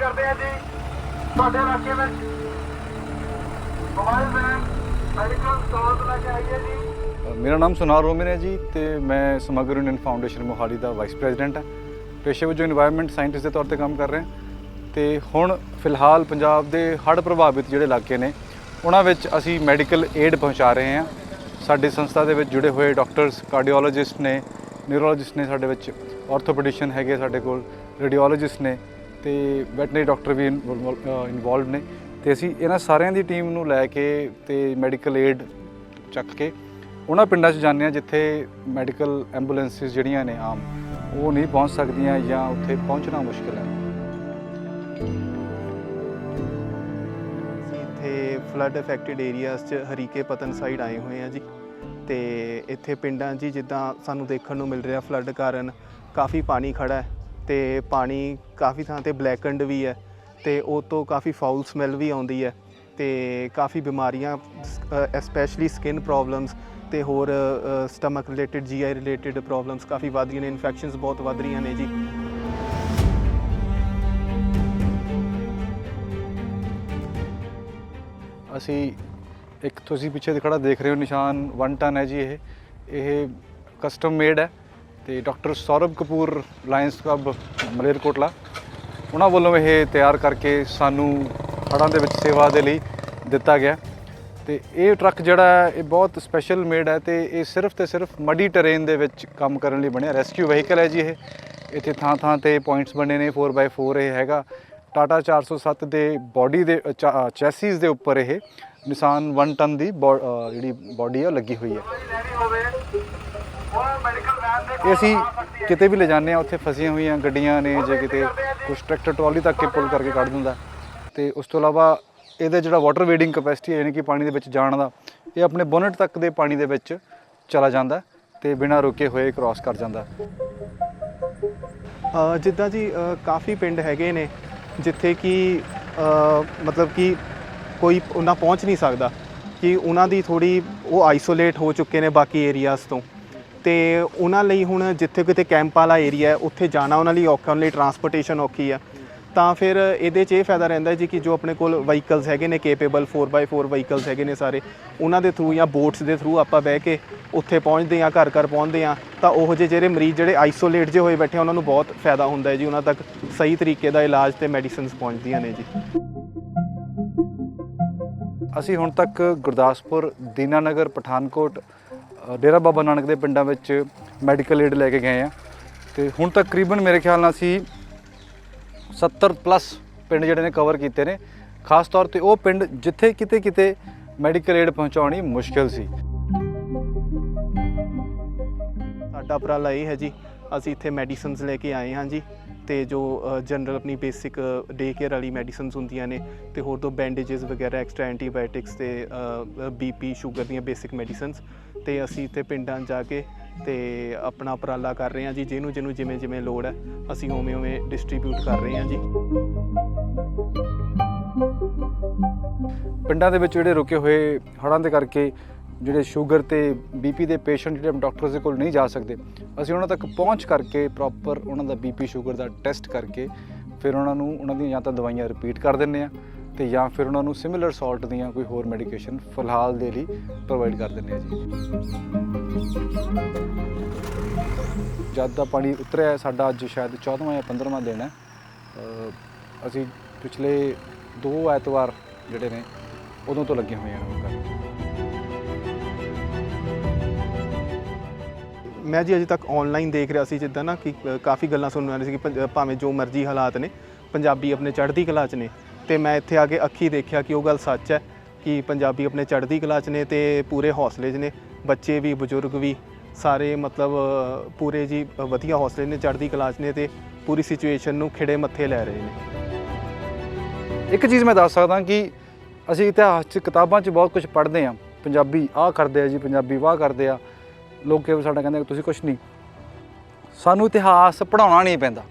ਕਰਦੇ ਆ ਜੀ। ਤੁਹਾਡੇ ਇਲਾਕੇ ਵਿੱਚ ਮੋਬਾਈਲ ਵੈਨ ਮੈਡੀਕਲ ਸਟੋਰ ਲੈ ਕੇ ਜੀ। ਮੇਰਾ ਨਾਮ ਸੁਨਾਰ ਰੋਮਨ ਹੈ ਜੀ ਤੇ ਮੈਂ ਸਮਗਰ ਯੂਨੀਅਨ ਫਾਊਂਡੇਸ਼ਨ ਮੋਹਾਲੀ ਦਾ ਵਾਈਸ ਪ੍ਰੈਜ਼ੀਡੈਂਟ ਹਾਂ। ਪੇਸ਼ੇ ਵਜੋਂ এনवायरमेंट ਸਾਇੰਟਿਸਟ ਦੇ ਤੌਰ ਤੇ ਕੰਮ ਕਰ ਰਿਹਾ ਹਾਂ। ਤੇ ਹੁਣ ਫਿਲਹਾਲ ਪੰਜਾਬ ਦੇ ਹੜ੍ਹ ਪ੍ਰਭਾਵਿਤ ਜਿਹੜੇ ਇਲਾਕੇ ਨੇ, ਉਹਨਾਂ ਵਿੱਚ ਅਸੀਂ ਮੈਡੀਕਲ ਏਡ ਪਹੁੰਚਾ ਰਹੇ ਹਾਂ। ਸਾਡੀ ਸੰਸਥਾ ਦੇ ਵਿੱਚ ਜੁੜੇ ਹੋਏ ਡਾਕਟਰਸ ਕਾਰਡੀਓਲੋਜਿਸਟ ਨੇ ਨਿਊਰੋਲੋਜਿਸਟ ਨੇ ਸਾਡੇ ਵਿੱਚ ਆਰਥੋਪੈਡਿਸ਼ਨ ਹੈਗੇ ਸਾਡੇ ਕੋਲ ਰੇਡੀਓਲੋਜਿਸਟ ਨੇ ਤੇ ਵੈਟਨਰੀ ਡਾਕਟਰ ਵੀ ਇਨਵੋਲਵ ਨੇ। ਤੇ ਅਸੀਂ ਇਹਨਾਂ ਸਾਰਿਆਂ ਦੀ ਟੀਮ ਨੂੰ ਲੈ ਕੇ ਤੇ ਮੈਡੀਕਲ ਏਡ ਚੱਕ ਕੇ ਉਹਨਾਂ ਪਿੰਡਾਂ 'ਚ ਜਾਂਦੇ ਆ ਜਿੱਥੇ ਮੈਡੀਕਲ ਐਂਬੂਲੈਂਸਿਸ ਜਿਹੜੀਆਂ ਨੇ ਆਮ, ਉਹ ਨਹੀਂ ਪਹੁੰਚ ਸਕਦੀਆਂ ਜਾਂ ਉੱਥੇ ਪਹੁੰਚਣਾ ਮੁਸ਼ਕਿਲ ਹੈ। ਇੱਥੇ ਫਲੱਡ ਅਫੈਕਟਡ ਏਰੀਆਜ਼ 'ਚ ਹਰੀਕੇ ਪਤਨ ਸਾਈਡ ਆਏ ਹੋਏ ਆ ਜੀ। ਤੇ ਇੱਥੇ ਪਿੰਡਾਂ 'ਚ ਜਿੱਦਾਂ ਸਾਨੂੰ ਦੇਖਣ ਨੂੰ ਮਿਲ ਰਿਹਾ ਫਲੱਡ ਕਾਰਨ, ਕਾਫੀ ਪਾਣੀ ਖੜਾ ਹੈ। ਤੇ ਪਾਣੀ ਕਾਫੀ ਥਾਂ ਤੇ ਬਲੈਕਐਂਡ ਵੀ ਹੈ ਤੇ ਉਹ ਤੋਂ ਕਾਫੀ ਫਾਊਲ ਸਮੈਲ ਵੀ ਆਉਂਦੀ ਹੈ ਤੇ ਕਾਫੀ ਬਿਮਾਰੀਆਂ ਐਸਪੈਸ਼ਲੀ ਸਕਿਨ ਪ੍ਰੋਬਲਮਸ ਤੇ ਹੋਰ stomach related GI related problems ਕਾਫੀ ਵੱਧ ਰਹੀਆਂ ਨੇ ਇਨਫੈਕਸ਼ਨਸ ਬਹੁਤ ਵੱਧ ਰਹੀਆਂ ਨੇ ਜੀ। ਅਸੀਂ ਇੱਕ ਤੁਸੀਂ ਪਿੱਛੇ ਦੇ ਖੜਾ ਦੇਖ ਰਹੇ ਹੋ ਨਿਸ਼ਾਨ 1 ਟਨ ਹੈ ਜੀ ਇਹ। ਇਹ ਕਸਟਮ ਮੇਡ ਹੈ। ਤੇ doctor Saurabh Kapoor Lions Club Malerkotla, ਉਹਨਾਂ ਵੱਲੋਂ ਇਹ ਤਿਆਰ ਕਰਕੇ ਸਾਨੂੰ ਹੜ੍ਹਾਂ ਦੇ ਵਿੱਚ ਸੇਵਾ ਦੇ ਲਈ ਦਿੱਤਾ ਗਿਆ। ਤੇ ਇਹ ਟਰੱਕ ਜਿਹੜਾ ਹੈ, ਇਹ ਬਹੁਤ ਸਪੈਸ਼ਲ ਮੇਡ ਹੈ ਤੇ ਇਹ ਸਿਰਫ ਤੇ ਸਿਰਫ ਮੱਡੀ ਟਰੇਨ ਦੇ ਵਿੱਚ ਕੰਮ ਕਰਨ ਲਈ ਬਣਿਆ। ਰੈਸਕਿਊ ਵਹੀਕਲ ਹੈ ਜੀ ਇਹ। ਇੱਥੇ ਥਾਂ ਥਾਂ ਤੇ ਪੁਆਇੰਟਸ ਬਣੇ ਨੇ 4x4 ਇਹ ਹੈਗਾ। ਟਾਟਾ 407 ਦੇ ਬਾਡੀ ਦੇ ਚੈਸਿਸ ਦੇ ਉੱਪਰ ਇਹ ਨਿਸ਼ਾਨ 1 ਟਨ ਦੀ ਬੋ- ਜਿਹੜੀ ਬਾਡੀ ਹੈ ਉਹ ਲੱਗੀ ਹੋਈ ਹੈ। ਇਹ ਅਸੀਂ ਕਿਤੇ ਵੀ ਲੈ ਜਾਂਦੇ ਆ ਉੱਥੇ ਫਸੀਆਂ ਹੋਈਆਂ ਗੱਡੀਆਂ ਨੇ ਜੇ ਕਿਤੇ ਕੁਝ ਟਰੈਕਟਰ ਟਰਾਲੀ ਤੱਕ ਕੇ ਪੁੱਲ ਕਰਕੇ ਕੱਢ ਦਿੰਦਾ। ਤੇ ਉਸ ਤੋਂ ਇਲਾਵਾ ਇਹਦਾ ਜਿਹੜਾ ਵਾਟਰ ਵੇਡਿੰਗ ਕਪੈਸਿਟੀ ਹੈ, ਯਾਨੀ ਕਿ ਪਾਣੀ ਦੇ ਵਿੱਚ ਜਾਣ ਦਾ, ਇਹ ਆਪਣੇ ਬੋਨਟ ਤੱਕ ਦੇ ਪਾਣੀ ਦੇ ਵਿੱਚ ਚਲਾ ਜਾਂਦਾ ਤੇ ਬਿਨਾਂ ਰੁਕੇ ਹੋਏ ਕ੍ਰਾਸ ਕਰ ਜਾਂਦਾ। ਜਿੱਦਾਂ ਜੀ ਕਾਫੀ ਪਿੰਡ ਹੈਗੇ ਨੇ ਜਿੱਥੇ ਕਿ ਮਤਲਬ ਕਿ ਕੋਈ ਉਹਨਾਂ ਪਹੁੰਚ ਨਹੀਂ ਸਕਦਾ ਕਿ ਉਹਨਾਂ ਦੀ ਥੋੜੀ ਉਹ ਆਈਸੋਲੇਟ ਹੋ ਚੁੱਕੇ ਨੇ ਬਾਕੀ ਏਰੀਆਜ਼ ਤੋਂ। ਤੇ ਉਹਨਾਂ ਲਈ ਹੁਣ ਜਿੱਥੇ ਕਿਤੇ ਕੈਂਪ ਵਾਲਾ ਏਰੀਆ ਉੱਥੇ ਜਾਣਾ ਉਹਨਾਂ ਲਈ ਔਖਾ ਉਹਨਾਂ ਲਈ ਟਰਾਂਸਪੋਰਟੇਸ਼ਨ ਔਖੀ ਆ। ਤਾਂ ਫਿਰ ਇਹਦੇ 'ਚ ਇਹ ਫਾਇਦਾ ਰਹਿੰਦਾ ਜੀ ਕਿ ਜੋ ਆਪਣੇ ਕੋਲ ਵਹੀਕਲਸ ਹੈਗੇ ਨੇ ਕੇਪੇਬਲ 4x4 ਵਹੀਕਲਸ ਹੈਗੇ ਨੇ ਸਾਰੇ ਉਹਨਾਂ ਦੇ ਥਰੂ ਜਾਂ ਬੋਟਸ ਦੇ ਥਰੂ ਆਪਾਂ ਬਹਿ ਕੇ ਉੱਥੇ ਪਹੁੰਚਦੇ ਆ ਘਰ ਘਰ ਪਹੁੰਚਦੇ ਆ ਤਾਂ ਉਹ ਜਿਹੇ ਜਿਹੜੇ ਮਰੀਜ਼ ਜਿਹੜੇ ਆਈਸੋਲੇਟ ਜੇ ਹੋਏ ਬੈਠੇ ਆ, ਉਹਨਾਂ ਨੂੰ ਬਹੁਤ ਫਾਇਦਾ ਹੁੰਦਾ ਹੈ ਜੀ ਉਹਨਾਂ ਤੱਕ ਸਹੀ ਤਰੀਕੇ ਦਾ ਇਲਾਜ ਤੇ ਮੈਡੀਸਿਨਸ ਪਹੁੰਚਦੀਆਂ ਨੇ ਜੀ। ਅਸੀਂ ਹੁਣ ਤੱਕ ਗੁਰਦਾਸਪੁਰ ਦੀਨਾਨਗਰ ਪਠਾਨਕੋਟ ਡੇਰਾ ਬਾਬਾ ਨਾਨਕ ਦੇ ਪਿੰਡਾਂ ਵਿੱਚ ਮੈਡੀਕਲ ਏਡ ਲੈ ਕੇ ਗਏ ਆ। ਤੇ ਹੁਣ ਤੱਕ ਤਕਰੀਬਨ ਮੇਰੇ ਖਿਆਲ ਨਾਲ ਅਸੀਂ 70 ਪਲੱਸ ਪਿੰਡ ਜਿਹੜੇ ਨੇ ਕਵਰ ਕੀਤੇ ਨੇ। ਖਾਸ ਤੌਰ ਤੇ ਉਹ ਪਿੰਡ ਜਿੱਥੇ ਕਿਤੇ ਕਿਤੇ ਮੈਡੀਕਲ ਏਡ ਪਹੁੰਚਾਉਣੀ ਮੁਸ਼ਕਲ ਸੀ। ਸਾਡਾ ਉਪਰਾਲਾ ਇਹ ਹੈ ਜੀ, ਅਸੀਂ ਇੱਥੇ ਮੈਡੀਸਿਨਸ ਲੈ ਕੇ ਆਏ ਹਾਂ ਜੀ। ਤੇ ਜੋ ਜਨਰਲ ਆਪਣੀ ਬੇਸਿਕ ਡੇ ਕੇਅਰ ਵਾਲੀ ਮੈਡੀਸਿਨਸ ਹੁੰਦੀਆਂ ਨੇ, ਤੇ ਹੋਰ ਤੋਂ ਬੈਂਡੇजेस ਵਗੈਰਾ ਐਕਸਟਰਾ ਐਂਟੀਬਾਇਓਟਿਕਸ ਤੇ ਬੀਪੀ ਸ਼ੂਗਰ ਦੀਆਂ ਬੇਸਿਕ ਮੈਡੀਸਿਨਸ ਤੇ ਅਸੀਂ ਇੱਥੇ ਪਿੰਡਾਂ 'ਚ ਜਾ ਕੇ ਤੇ ਆਪਣਾ ਉਪਰਾਲਾ ਕਰ ਰਹੇ ਹਾਂ ਜੀ, ਜਿਹਨੂੰ ਜਿਹਨੂੰ ਜਿਵੇਂ ਜਿਵੇਂ ਲੋੜ ਹੈ, ਅਸੀਂ ਉਵੇਂ ਉਵੇਂ ਡਿਸਟ੍ਰੀਬਿਊਟ ਕਰ ਰਹੇ ਹਾਂ ਜੀ। ਪਿੰਡਾਂ ਦੇ ਵਿੱਚ ਜਿਹੜੇ ਰੁਕੇ ਹੋਏ ਹੜ੍ਹਾਂ ਦੇ ਕਰਕੇ ਜਿਹੜੇ ਸ਼ੂਗਰ ਤੇ ਬੀਪੀ ਦੇ ਪੇਸ਼ੈਂਟ ਜਿਹੜੇ ਡਾਕਟਰਸ ਦੇ ਕੋਲ ਨਹੀਂ ਜਾ ਸਕਦੇ, ਅਸੀਂ ਉਹਨਾਂ ਤੱਕ ਪਹੁੰਚ ਕਰਕੇ ਪ੍ਰੋਪਰ ਉਹਨਾਂ ਦਾ ਬੀਪੀ ਸ਼ੂਗਰ ਦਾ ਟੈਸਟ ਕਰਕੇ ਫਿਰ ਉਹਨਾਂ ਨੂੰ ਉਹਨਾਂ ਦੀਆਂ ਜਾਂ ਤਾਂ ਦਵਾਈਆਂ ਰਿਪੀਟ ਕਰ ਦਿੰਨੇ ਆ ਤੇ ਜਾਂ ਫਿਰ ਉਹਨਾਂ ਨੂੰ ਸਿਮਿਲਰ ਸਾਲਟ ਦੀਆਂ ਕੋਈ ਹੋਰ ਮੈਡੀਕੇਸ਼ਨ ਫਿਲਹਾਲ ਦੇ ਲਈ ਪ੍ਰੋਵਾਈਡ ਕਰ ਦਿੰਦੇ ਆ ਜੀ। ਜਦ ਦਾ ਪਾਣੀ ਉਤਰਿਆ ਸਾਡਾ ਅੱਜ ਸ਼ਾਇਦ 14ਵਾਂ ਜਾਂ 15ਵਾਂ ਦਿਨ ਹੈ। ਅਸੀਂ ਪਿਛਲੇ ਦੋ ਐਤਵਾਰ ਜਿਹੜੇ ਨੇ, ਉਦੋਂ ਤੋਂ ਲੱਗੇ ਹੋਏ ਹਾਂ। ਮੈਂ ਜੀ ਅਜੇ ਤੱਕ ਆਨਲਾਈਨ ਦੇਖ ਰਿਹਾ ਸੀ ਜਿੱਦਾਂ ਨਾ ਕਿ ਕਾਫੀ ਗੱਲਾਂ ਸੁਣਨ ਵਾਲੀ ਸੀ ਕਿ ਪੰਜ- ਭਾਵੇਂ ਜੋ ਮਰਜ਼ੀ ਹਾਲਾਤ ਨੇ, ਪੰਜਾਬੀ ਆਪਣੇ ਚੜ੍ਹਦੀ ਕਲਾ 'ਚ ਨੇ। ਤੇ ਮੈਂ ਇੱਥੇ ਆ ਕੇ ਅੱਖੀ ਦੇਖਿਆ ਕਿ ਉਹ ਗੱਲ ਸੱਚ ਹੈ ਕਿ ਪੰਜਾਬੀ ਆਪਣੇ ਚੜ੍ਹਦੀ ਕਲਾ 'ਚ ਨੇ ਤੇ ਪੂਰੇ ਹੌਸਲੇ 'ਚ ਨੇ। ਬੱਚੇ ਵੀ, ਬਜ਼ੁਰਗ ਵੀ, ਸਾਰੇ ਮਤਲਬ ਪੂਰੇ ਜੀ ਵਧੀਆ ਹੌਸਲੇ ਨੇ, ਚੜ੍ਹਦੀ ਕਲਾ 'ਚ ਨੇ ਤੇ ਪੂਰੀ ਸਿਚੁਏਸ਼ਨ ਨੂੰ ਖਿੜੇ ਮੱਥੇ ਲੈ ਰਹੇ ਨੇ। ਇੱਕ ਚੀਜ਼ ਮੈਂ ਦੱਸ ਸਕਦਾ ਕਿ ਅਸੀਂ ਇਤਿਹਾਸ 'ਚ, ਕਿਤਾਬਾਂ 'ਚ ਬਹੁਤ ਕੁਝ ਪੜ੍ਹਦੇ ਆ ਪੰਜਾਬੀ ਆਹ ਕਰਦੇ ਆ ਜੀ, ਪੰਜਾਬੀ ਵਾਹ ਕਰਦੇ ਆ। ਲੋਕ ਕਈ ਸਾਡਾ ਕਹਿੰਦੇ ਤੁਸੀਂ ਕੁਝ ਨਹੀਂ। ਸਾਨੂੰ ਇਤਿਹਾਸ ਪੜਾਉਣਾ ਨਹੀਂ ਪੈਂਦਾ।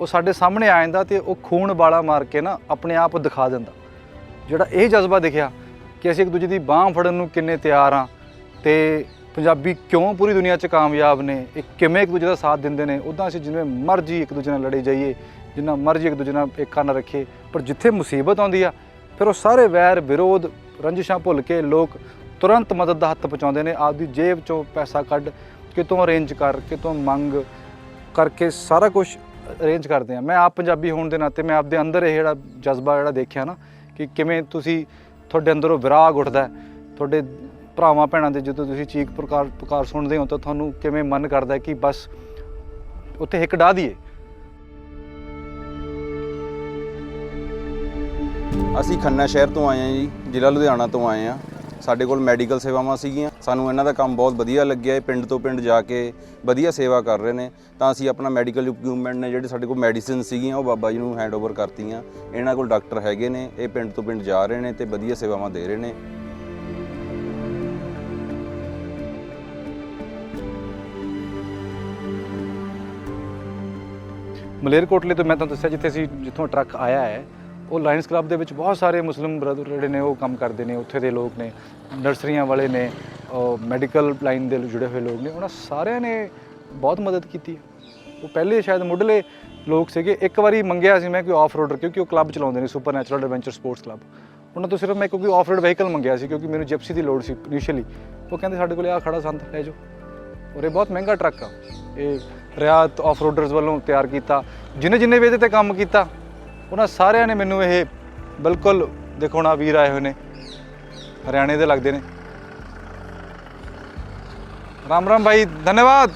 ਉਹ ਸਾਡੇ ਸਾਹਮਣੇ ਆ ਜਾਂਦਾ ਤੇ ਉਹ ਖੂਨ ਵਾਲਾ ਮਾਰ ਕੇ ਨਾ ਆਪਣੇ ਆਪ ਦਿਖਾ ਦਿੰਦਾ। ਜਿਹੜਾ ਇਹ ਜਜ਼ਬਾ ਦਿਖਿਆ ਕਿ ਅਸੀਂ ਇੱਕ ਦੂਜੇ ਦੀ ਬਾਹ ਫੜਨ ਨੂੰ ਕਿੰਨੇ ਤਿਆਰ ਆ ਤੇ ਪੰਜਾਬੀ ਕਿਉਂ ਪੂਰੀ ਦੁਨੀਆ 'ਚ ਕਾਮਯਾਬ ਨੇ, ਇਹ ਕਿਵੇਂ ਇੱਕ ਦੂਜੇ ਦਾ ਸਾਥ ਦਿੰਦੇ ਨੇ ਉਦਾਂ ਅਸੀਂ ਜਿਵੇਂ ਮਰਜ਼ੀ ਇੱਕ ਦੂਜੇ ਨਾਲ ਲੜੇ ਜਾਈਏ, ਜਿੰਨਾ ਮਰਜ਼ੀ ਇੱਕ ਦੂਜੇ ਨਾਲ ਏਕਾ ਨਾ ਰੱਖੇ, ਪਰ ਜਿੱਥੇ ਮੁਸੀਬਤ ਆਉਂਦੀ ਆ, ਫਿਰ ਉਹ ਸਾਰੇ ਵੈਰ, ਵਿਰੋਧ, ਰੰਜਿਸ਼ਾਂ ਭੁੱਲ ਕੇ ਲੋਕ ਤੁਰੰਤ ਮਦਦ ਦਾ ਹੱਥ ਪਹੁੰਚਾਉਂਦੇ ਨੇ, ਆਪਦੀ ਜੇਬ 'ਚੋਂ ਪੈਸਾ ਕੱਢ, ਕਿਤੋਂ ਅਰੇਂਜ ਕਰ, ਕਿਤੋਂ ਮੰਗ ਕਰਕੇ ਸਾਰਾ ਕੁਝ ਅਰੇਂਜ ਕਰਦੇ ਆ। ਮੈਂ ਆਪ ਪੰਜਾਬੀ ਹੋਣ ਦੇ ਨਾਤੇ ਮੈਂ ਆਪਦੇ ਅੰਦਰ ਇਹ ਜਿਹੜਾ ਜਜ਼ਬਾ ਜਿਹੜਾ ਦੇਖਿਆ ਨਾ ਕਿ ਕਿਵੇਂ ਤੁਸੀਂ ਤੁਹਾਡੇ ਅੰਦਰੋਂ ਵਿਰਾਗ ਉੱਠਦਾ ਤੁਹਾਡੇ ਭਰਾਵਾਂ ਭੈਣਾਂ ਦੇ ਜਦੋਂ ਤੁਸੀਂ ਚੀਕ ਪ੍ਰਕਾਰ ਪੁਕਾਰ ਸੁਣਦੇ ਹੋ ਤਾਂ ਤੁਹਾਨੂੰ ਕਿਵੇਂ ਮਨ ਕਰਦਾ ਕਿ ਬਸ ਉੱਥੇ ਇੱਕ ਡਾ ਦਈਏ ਅਸੀਂ ਖੰਨਾ ਸ਼ਹਿਰ ਤੋਂ ਆਏ ਹਾਂ ਜੀ, ਜ਼ਿਲ੍ਹਾ ਲੁਧਿਆਣਾ ਤੋਂ ਆਏ ਹਾਂ। ਸਾਡੇ ਕੋਲ ਮੈਡੀਕਲ ਸੇਵਾਵਾਂ ਸੀਗੀਆਂ। ਸਾਨੂੰ ਇਹਨਾਂ ਦਾ ਕੰਮ ਬਹੁਤ ਵਧੀਆ ਲੱਗਿਆ। ਇਹ ਪਿੰਡ ਤੋਂ ਪਿੰਡ ਜਾ ਕੇ ਵਧੀਆ ਸੇਵਾ ਕਰ ਰਹੇ ਨੇ। ਤਾਂ ਅਸੀਂ ਆਪਣਾ ਮੈਡੀਕਲ ਇਕਵਿਪਮੈਂਟ ਨੇ ਜਿਹੜੇ ਸਾਡੇ ਕੋਲ ਮੈਡੀਸਿਨ ਸੀਗੀਆਂ, ਉਹ ਬਾਬਾ ਜੀ ਨੂੰ ਹੈਂਡਓਵਰ ਕਰਤੀਆਂ। ਇਹਨਾਂ ਕੋਲ ਡਾਕਟਰ ਹੈਗੇ ਨੇ। ਇਹ ਪਿੰਡ ਤੋਂ ਪਿੰਡ ਜਾ ਰਹੇ ਨੇ ਤੇ ਵਧੀਆ ਸੇਵਾਵਾਂ ਦੇ ਰਹੇ ਨੇ। ਮਲੇਰਕੋਟਲੇ ਤੋਂ ਮੈਂ ਤੁਹਾਨੂੰ ਦੱਸਿਆ ਜਿੱਥੇ ਅਸੀਂ ਜਿੱਥੋਂ ਟਰੱਕ ਆਇਆ ਹੈ ਉਹ ਲਾਇਨਸ ਕਲੱਬ ਦੇ ਵਿੱਚ ਬਹੁਤ ਸਾਰੇ ਮੁਸਲਿਮ ਬ੍ਰਦਰ ਜਿਹੜੇ ਨੇ ਉਹ ਕੰਮ ਕਰਦੇ ਨੇ, ਉੱਥੇ ਦੇ ਲੋਕ ਨੇ, ਨਰਸਰੀਆਂ ਵਾਲੇ ਨੇ ਮੈਡੀਕਲ ਲਾਈਨ ਦੇ ਜੁੜੇ ਹੋਏ ਲੋਕ ਨੇ, ਉਹਨਾਂ ਸਾਰਿਆਂ ਨੇ ਬਹੁਤ ਮਦਦ ਕੀਤੀ ਉਹ ਪਹਿਲੇ ਸ਼ਾਇਦ ਮੁੱਢਲੇ ਲੋਕ ਸੀਗੇ, ਇੱਕ ਵਾਰੀ ਮੰਗਿਆ ਸੀ ਮੈਂ ਕਿ ਆਫ ਰੋਡਰ ਕਿਉਂਕਿ ਉਹ ਕਲੱਬ ਚਲਾਉਂਦੇ ਨੇ super natural adventure sports club ਉਹਨਾਂ ਤੋਂ ਸਿਰਫ ਮੈਂ ਕਿਉਂਕਿ ਆਫ ਰੋਡ ਵਹੀਕਲ ਮੰਗਿਆ ਸੀ, ਕਿਉਂਕਿ ਮੈਨੂੰ ਜਿਪਸੀ ਦੀ ਲੋੜ ਸੀ ਇਨੀਸ਼ੀਅਲੀ ਉਹ ਕਹਿੰਦੇ ਸਾਡੇ ਕੋਲ ਆ ਖੜਾ ਸੰਤ, ਲੈ ਜਾਓ। ਔਰ ਇਹ ਬਹੁਤ ਮਹਿੰਗਾ ਟਰੱਕ ਆ। ਇਹ ਰਿਆਤ ਆਫ ਰੋਡਰਸ ਵੱਲੋਂ ਤਿਆਰ ਕੀਤਾ। ਜਿਨੇ ਜਿਨੇ ਵੀ ਇਹਦੇ ਤੇ ਕੰਮ ਕੀਤਾ ਉਹਨਾਂ ਸਾਰਿਆਂ ਨੇ ਮੈਨੂੰ ਇਹ ਬਿਲਕੁਲ ਦਿਖਾਉਣਾ ਵੀਰ ਆਏ ਹੋਏ ਨੇ। ਹਰਿਆਣੇ ਦੇ ਲੱਗਦੇ ਨੇ। ਰਾਮ ਰਾਮ ਭਾਈ, ਧੰਨਵਾਦ।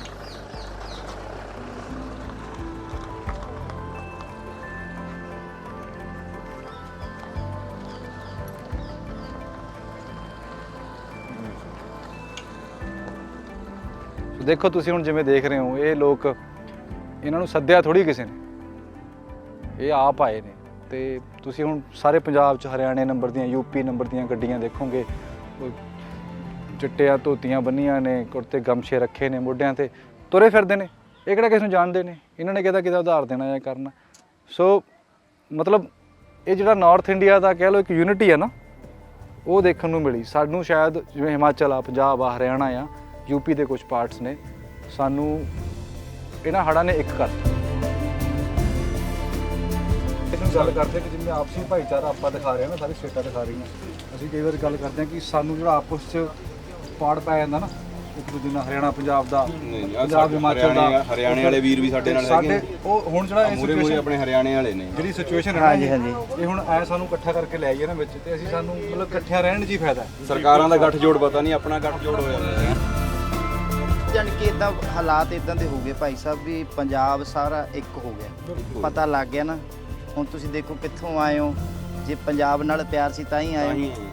ਦੇਖੋ ਤੁਸੀਂ ਹੁਣ ਜਿਵੇਂ ਦੇਖ ਰਹੇ ਹੋ, ਇਹ ਲੋਕ ਇਹਨਾਂ ਨੂੰ ਸੱਦਿਆ ਥੋੜੀ ਕਿਸੇ ਨੇ। ਇਹ ਆਪ ਆਏ ਨੇ। ਤੇ ਤੁਸੀਂ ਹੁਣ ਸਾਰੇ ਪੰਜਾਬ 'ਚ ਹਰਿਆਣੇ ਨੰਬਰ ਦੀਆਂ ਯੂਪੀ ਨੰਬਰ ਦੀਆਂ ਗੱਡੀਆਂ ਦੇਖੋਗੇ। ਉਹ ਚਿੱਟਿਆਂ, ਧੋਤੀਆਂ ਬੰਨੀਆਂ ਨੇ, ਕੁੜਤੇ ਗਮਛੇ ਰੱਖੇ ਨੇ ਮੋਢਿਆਂ ਤੇ। ਤੁਰੇ ਫਿਰਦੇ ਨੇ। ਇਹ ਕਿਹੜਾ ਕਿਸ ਨੂੰ ਜਾਣਦੇ ਨੇ? ਇਹਨਾਂ ਨੇ ਕਿਹਦਾ ਕਿਹਦਾ ਉਧਾਰ ਦੇਣਾ ਜਾਂ ਕਰਨਾ। ਸੋ ਮਤਲਬ ਇਹ ਜਿਹੜਾ ਨਾਰਥ ਇੰਡੀਆ ਦਾ ਕਹਿ ਲਓ ਇੱਕ ਯੂਨਿਟੀ ਹੈ ਨਾ, ਉਹ ਦੇਖਣ ਨੂੰ ਮਿਲੀ। ਸਾਨੂੰ ਸ਼ਾਇਦ ਜਿਵੇਂ ਹਿਮਾਚਲ ਆ, ਪੰਜਾਬ ਆ, ਹਰਿਆਣਾ ਆ ਯੂਪੀ ਦੇ ਕੁਝ ਪਾਰਟਸ ਨੇ। ਸਾਨੂੰ ਇਹਨਾਂ ਹੜਾਂ ਨੇ ਇੱਕ ਕਰਤਾ। ਨੂੰ ਗੱਲ ਕਰਦੇ ਕਿ ਜਿਵੇਂ ਆਪਸੀ ਭਾਈਚਾਰਾ ਆਪਾਂ ਦਿਖਾ ਰਹੇ ਹਾਂ ਨਾ ਸਾਰੀ ਸਟੇਟਾਂ ਦਿਖਾ ਰਹੀਆਂ। ਅਸੀਂ ਕਈ ਵਾਰ ਗੱਲ ਕਰਦੇ ਹਾਂ ਕਿ ਸਾਨੂੰ ਜਿਹੜਾ ਆਪਸ 'ਚ ਪਾੜ ਪੈ ਜਾਂਦਾ ਨਾ ਇੱਕ ਦੂਜੇ ਨਾਲ ਹਰਿਆਣਾ ਪੰਜਾਬ ਦਾ ਪੰਜਾਬ ਹਿਮਾਚਲ ਦਾ। ਹਰਿਆਣੇ ਵਾਲੇ ਵੀਰ ਵੀ ਸਾਡੇ ਨਾਲ ਸਾਡੇ ਹੈਗੇ ਉਹ ਹੁਣ ਜਿਹੜਾ ਇਹ ਮੂਰੇ ਮੂਰੇ ਆਪਣੇ ਹਰਿਆਣੇ ਵਾਲੇ ਨੇ। ਜਿਹੜੀ ਸਿਚੁਏਸ਼ਨ ਹੈ ਹਾਂਜੀ ਹਾਂਜੀ। ਇਹ ਹੁਣ ਐ ਸਾਨੂੰ ਇਕੱਠਾ ਕਰਕੇ ਲੈ ਆਈਏ ਨਾ ਵਿੱਚ ਤੇ ਅਸੀਂ ਸਾਨੂੰ ਮਤਲਬ ਇਕੱਠਿਆਂ ਰਹਿਣ ਹੀ ਫਾਇਦਾ ਸਰਕਾਰਾਂ ਦਾ ਗੱਠਜੋੜ ਪਤਾ ਨਹੀਂ ਆਪਣਾ ਗੱਠਜੋੜ ਹੋ ਜਾਂਦਾ ਹੈ। ਜਾਣੀ ਕਿ ਇਦਾਂ ਹਾਲਾਤ ਇਦਾਂ ਦੇ ਹੋ ਗਏ ਭਾਈ ਸਾਹਿਬ ਵੀ ਪੰਜਾਬ ਸਾਰਾ ਇੱਕ ਹੋ ਗਿਆ। ਪਤਾ ਲੱਗ ਗਿਆ ਨਾ ਹੁਣ ਤੁਸੀਂ ਦੇਖੋ ਕਿੱਥੋਂ ਆਏ ਹੋ। ਜੇ ਪੰਜਾਬ ਨਾਲ ਪਿਆਰ ਸੀ ਤਾਂ ਹੀ ਆਏ ਹੋ।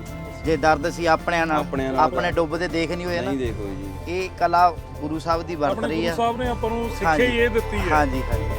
ਜੇ ਦਰਦ ਸੀ ਆਪਣਿਆਂ ਨਾਲ ਆਪਣਿਆਂ ਨਾਲ ਆਪਣੇ ਡੁੱਬਦੇ ਦੇਖ ਨਹੀਂ ਹੋਏ ਨਾ। ਨਹੀਂ ਦੇਖੋ ਜੀ। ਇਹ ਕਲਾ ਗੁਰੂ ਸਾਹਿਬ ਦੀ ਵਰਤ ਆਪਣੇ ਰਹੀ ਗੁਰੂ ਆ। ਸਾਹਿਬ ਨੇ ਆਪਾਂ ਨੂੰ ਸਿੱਖਿਆ। ਹੀ ਇਹ ਦਿੱਤੀ ਹੈ। ਹਾਂਜੀ ਹਾਂਜੀ।